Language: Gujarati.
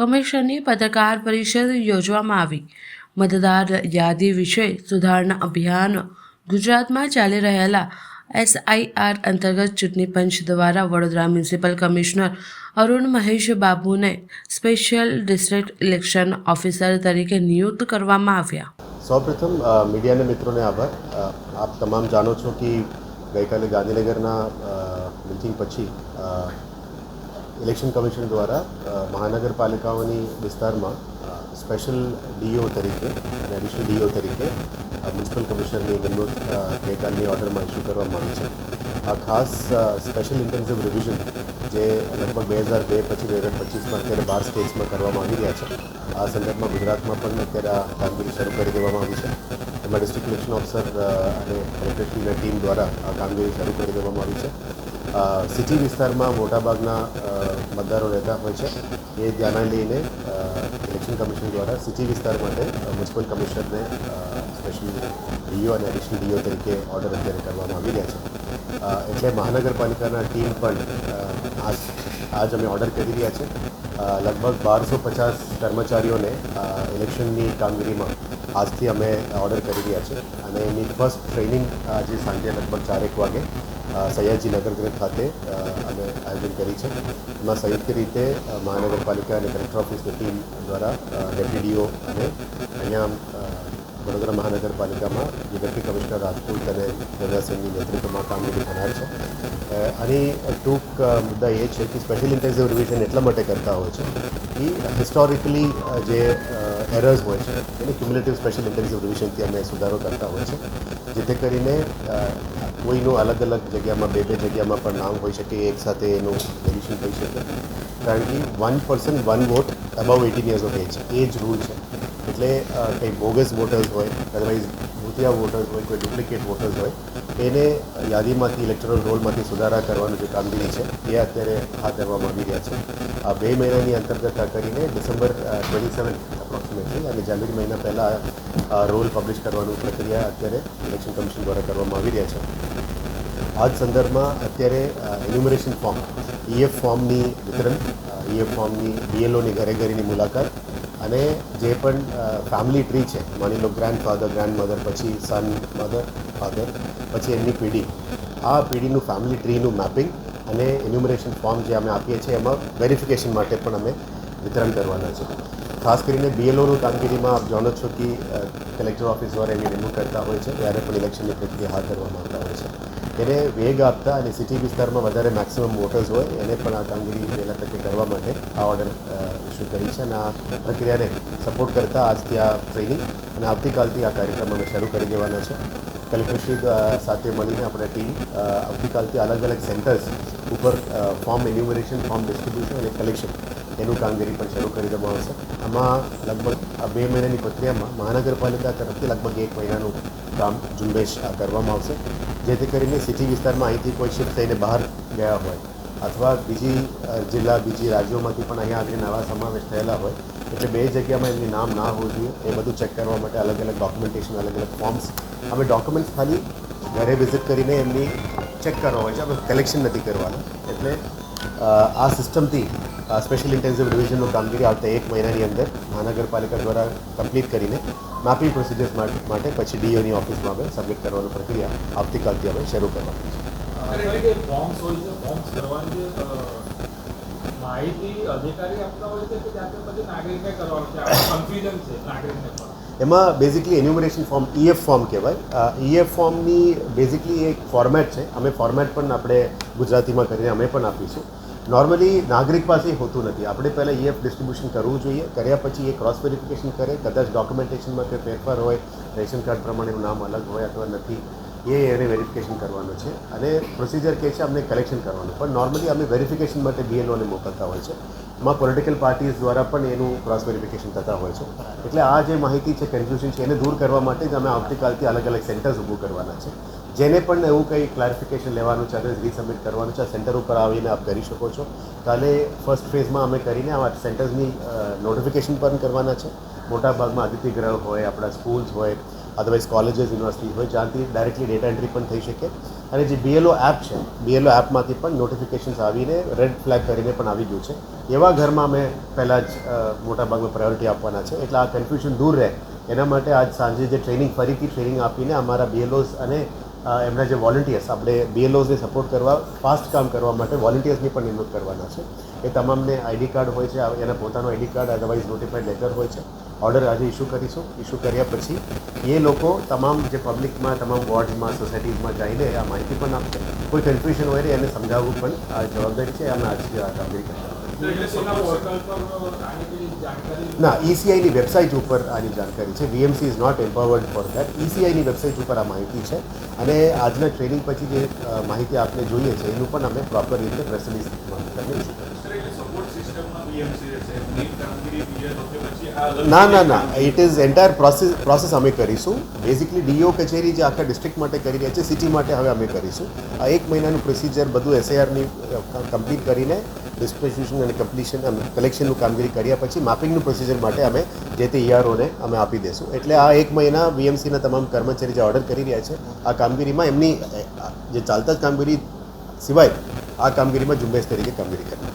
કમિશનની પત્રકાર પરિષદ યોજવામાં આવી. મતદાર યાદી વિશે સુધારણા અભિયાન ગુજરાતમાં ચાલી રહેલા એસઆઈઆર અંતર્ગત ચૂંટણી પંચ દ્વારા વડોદરા મ્યુનિસિપલ કમિશનર અરુણ મહેશ બાબુને સ્પેશિયલ ડિસ્ટ્રિક્ટ ઇલેક્શન ઓફિસર તરીકે નિયુક્ત કરવામાં આવ્યા. સૌપ્રથમ મીડિયાના મિત્રોને આભાર. આપ તમામ જાણો છો કે ગઈકાલે ગાંધીનગરના મિટિંગ પછી ઇલેક્શન કમિશન દ્વારા મહાનગરપાલિકાઓની વિસ્તારમાં સ્પેશિયલ ડીઓ તરીકે, અને એડિશનલ ડીઓ તરીકે મ્યુનિસિપલ કમિશનરની નિમણૂક ગઈકાલની ઓર્ડરમાં ઇસ્યુ કરવામાં આવી છે. આ ખાસ સ્પેશિયલ ઇન્ટેન્સિવ રિવિઝન જે લગભગ બે હજાર બે પછી બે હજાર પચીસમાં અત્યારે બાર સ્ટેટ્સમાં કરવામાં આવી રહ્યા છે. આ સંદર્ભમાં ગુજરાતમાં પણ અત્યારે આ કામગીરી શરૂ કરી દેવામાં આવી છે. એમાં ડિસ્ટ્રિક્ટ ઇલેક્શન ઓફિસર અને કલેક્ટરેટની ટીમ દ્વારા આ કામગીરી શરૂ કરી દેવામાં આવી છે. સિટી વિસ્તારમાં મોટાભાગના મતદારો રહેતા હોય છે. એ ધ્યાને લઈને ઇલેક્શન કમિશન દ્વારા સિટી વિસ્તાર માટે મ્યુનિસિપલ કમિશનરને સ્પેશિયલ ડીઓ અને એડિશનલ ડીઓ તરીકે ઓર્ડર અત્યારે કરવામાં આવી રહ્યા છે. એટલે મહાનગરપાલિકાના ટીમ પણ આજ આજ અમે ઓર્ડર કરી રહ્યા છે. લગભગ બારસો પચાસ કર્મચારીઓને ઇલેક્શનની કામગીરીમાં આજથી અમે ઓર્ડર કરી રહ્યા છે. અને એની ફર્સ્ટ ટ્રેનિંગ આજે સાંજે લગભગ ચારેક વાગે અ, સયાજી નગરગ્રહ ખાતે અમે આયોજન કરી છે. એમાં સંયુક્ત રીતે મહાનગરપાલિકા અને કલેક્ટર ઓફિસની ટીમ દ્વારા ડેપ્યુટીઓ અને અહીંયા વડોદરા મહાનગરપાલિકામાં ડેપ્યુટી કમિશનર રાજપૂત અને દેવરાજસિંહની નેતૃત્વમાં કામગીરી થનાર છે. અને ટૂંક મુદ્દા એ છે કે સ્પેશિયલ ઇન્ટેન્સિવ રિવિઝન એટલા માટે કરતા હોય છે કે હિસ્ટોરિકલી જે એરર્સ હોય છે. એને ક્યુમ્યુલેટિવ સ્પેશિયલ ઇન્ટેન્સિવ રિવિઝનથી અમે સુધારો કરતા હોય છે. જેથી કરીને કોઈનું અલગ અલગ જગ્યામાં, બે બે જગ્યામાં પણ નામ હોઈ શકે, એક સાથે એનું એડિશન થઈ શકે. કારણ કે one person one vote above eighteen years of age એ જ રૂલ છે. એટલે કંઈ બોગસ વોટર્સ હોય અદરવાઇઝ ભૂતિયા વોટર્સ હોય, કોઈ ડુપ્લિકેટ વોટર્સ હોય, એને યાદીમાંથી ઇલેક્ટોરલ રોલમાંથી સુધારા કરવાનું જે કામગીરી છે, એ અત્યારે હાથ ધરવામાં આવી રહ્યા છે. આ બે મહિનાની અંતર્ગત કરીને ડિસેમ્બર ટ્વેન્ટી સેવન અપ્રોક્સિમેટલી અને જાન્યુઆરી મહિના પહેલાં રોલ પબ્લિશ કરવાનું પ્રક્રિયા અત્યારે ઇલેક્શન કમિશન દ્વારા કરવામાં આવી રહ્યા છે. આ જ સંદર્ભમાં અત્યારે એન્યુમરેશન ફોર્મ ઈએફ ફોર્મની વિતરણ ઈએફ ફોર્મની બીએલઓની ઘરે ઘરેની મુલાકાત અને જે પણ ફેમિલી ટ્રી છે, માની લો ગ્રાન્ડ ફાધર ગ્રાન્ડ મધર પછી સન મધર ફાધર પછી એમની પેઢી, આ પેઢીનું ફેમિલી ટ્રીનું મેપિંગ અને એન્યુમરેશન ફોર્મ જે અમે આપીએ છીએ, એમાં વેરિફિકેશન માટે પણ અમે વિતરણ કરવાના છે ખાસ કરીને બીએલઓનું કામગીરીમાં આપ જાણો છો કે કલેક્ટર ઓફિસ દ્વારા એની નિમણૂક કરતા હોય છે, ત્યારે પણ ઇલેક્શનની પ્રક્રિયા હાથ ધરવામાં આવતા હોય છે. એને વેગ આપતા અને સિટી વિસ્તારમાં વધારે મેક્સિમમ વોટર્સ હોય, એને પણ આ કામગીરી વહેલા તકે કરવા માટે આ ઓર્ડર ઇસ્યુ કરી છે અને આ પ્રક્રિયાને સપોર્ટ કરતા આજથી આ ટ્રેનિંગ અને આવતીકાલથી આ કાર્યક્રમ અમે શરૂ કરી દેવાના છે. કલેક્ટરશ્રી સાથે મળીને આપણે ટીમ આવતીકાલથી અલગ અલગ સેન્ટર્સ ઉપર ફોર્મ એન્યુમરેશન ફોર્મ ડિસ્ટ્રીબ્યુશન અને કલેક્શન એનું કામગીરી પણ શરૂ કરી દેવામાં આવશે આમાં લગભગ આ બે મહિનાની પ્રક્રિયામાં મહાનગરપાલિકા તરફથી લગભગ એક મહિનાનું કામ ઝુંબેશ કરવામાં આવશે. જેથી કરીને સિટી વિસ્તારમાં અહીંથી કોઈ શિફ્ટ થઈને બહાર ગયા હોય અથવા બીજી જિલ્લા, બીજી રાજ્યોમાંથી પણ અહીંયા આગળ નવા સમાવેશ થયેલા હોય, એટલે બે જગ્યામાં એમની નામ ના હોવું જોઈએ. એ બધું ચેક કરવા માટે અલગ અલગ ડોક્યુમેન્ટેશન અલગ અલગ ફોર્મ્સ અમે ડોક્યુમેન્ટ્સ ખાલી ઘરે વિઝિટ કરીને એમની ચેક કરવા હોય છે. અમે કલેક્શન નથી કરવાના. એટલે આ સિસ્ટમથી સ્પેશિયલ ઇન્ટેન્સિવ ડિવિઝનનું કામગીરી આવતા એક મહિનાની અંદર મહાનગરપાલિકા દ્વારા કમ્પ્લીટ કરીને મેપિંગ પ્રોસિજર્સ માટે પછી ડીઓની ઓફિસમાં અમે સબમિટ કરવાની પ્રક્રિયા આવતીકાલથી અમે શરૂ કરવાની છે. એમાં basically enumeration form EF form કહેવાય. ઈએફ ફોર્મની બેઝિકલી એક ફોર્મેટ છે. અમે ફોર્મેટ પણ આપણે ગુજરાતીમાં કરીને અમે પણ આપીશું. નોર્મલી નાગરિક પાસે હોતું નથી. આપણે પહેલાં ઈએફ ડિસ્ટ્રીબ્યુશન કરવું જોઈએ. કર્યા પછી એ ક્રોસ વેરિફિકેશન કરે. કદાચ ડોક્યુમેન્ટેશનમાં કે ફેરફાર હોય, રેશન કાર્ડ પ્રમાણેનું નામ અલગ હોય અથવા નથી, એ એને વેરિફિકેશન કરવાનું છે. અને પ્રોસિજર કે છે, અમને કલેક્શન કરવાનું. પણ નોર્મલી અમે વેરિફિકેશન માટે બીએનઓને મોકલતા હોય છે. એમાં પોલિટિકલ પાર્ટીઝ દ્વારા પણ એનું ક્રોસ વેરિફિકેશન થતા હોય છે. એટલે આ જે માહિતી છે કન્ફ્યુઝન છે, એને દૂર કરવા માટે જ અમે આવતીકાલથી અલગ અલગ સેન્ટર્સ ઊભું કરવાના છે. જેને પણ એવું કંઈ ક્લારિફિકેશન લેવાનું છે અને રીસબમિટ કરવાનું છે સેન્ટર ઉપર આવીને આપ કરી શકો છો. કાલે ફર્સ્ટ ફેઝમાં અમે કરીને આ સેન્ટર્સની નોટિફિકેશન પણ કરવાના છે. મોટાભાગમાં ભાગમાં ગ્રહ હોય, આપણા સ્કૂલ્સ હોય અદરવાઇઝ કોલેજીસ યુનિવર્સિટી હોય, જ્યાંથી ડાયરેક્ટલી ડેટા એન્ટ્રી પણ થઈ શકે. અને જે બીએલઓ એપ છે બીએલઓ એપમાંથી પણ નોટિફિકેશન્સ આવીને રેડ ફ્લેગ કરીને પણ આવી ગયું છે. એવા ઘરમાં અમે પહેલાં જ મોટાભાગમાં પ્રાયોરિટી આપવાના છે. એટલે આ કન્ફ્યુઝન દૂર રહે. એના માટે આજ સાંજે જે ટ્રેનિંગ ફરીથી ટ્રેનિંગ આપીને અમારા બીએલઓઝ અને એમના જે વોલન્ટિયર્સ આપણે બીએલઓઝને સપોર્ટ કરવા ફાસ્ટ કામ કરવા માટે વોલન્ટિયર્સની પણ નિમણૂક કરવાના છે. એ તમામને આઈડી કાર્ડ હોય છે, એના પોતાનું ID card otherwise notified letter હોય છે. ઓર્ડર આજે ઇસ્યુ કરીશું ઇસ્યુ કર્યા પછી એ લોકો તમામ જે પબ્લિકમાં તમામ વોર્ડમાં સોસાયટીમાં જઈને આ માહિતી પણ આપશે. કોઈ કન્ફ્યુઝન હોય એને સમજાવવું પણ આ જવાબદારી છે અમે આજથી આ કામગીરી કરતા ના ઈસીઆઈની વેબસાઇટ ઉપર આની જાણકારી છે. VMC is not empowered for that ઈસીઆઈની website ઉપર આ માહિતી છે. અને આજના ટ્રેનિંગ પછી જે માહિતી આપને જોઈએ છે એનું પણ અમે પ્રોપર રીતે પ્રેસ રિલીઝ કરીને issue કરીશું. ના ના ના. It is entire process process અમે કરીશું. બેઝિકલી ડીઓ કચેરી જે આખા ડિસ્ટ્રિક્ટ માટે કરી રહ્યા છે સિટી માટે હવે અમે કરીશું. આ એક મહિનાનું પ્રોસિજર બધું એસઆઈઆરની કમ્પ્લીટ કરીને ડિસ્પોઝિશન અને કમ્પ્લીશન કલેક્શનનું કામગીરી કર્યા પછી માપિંગનું પ્રોસિજર માટે અમે જે તે ઈઆરઓને અમે આપી દઈશું એટલે આ એક મહિના વીએમસીના તમામ કર્મચારી જે ઓર્ડર કરી રહ્યા છે, આ કામગીરીમાં એમની જે ચાલતા જ કામગીરી સિવાય આ કામગીરીમાં ઝુંબેશ તરીકે કામગીરી કરવી. છે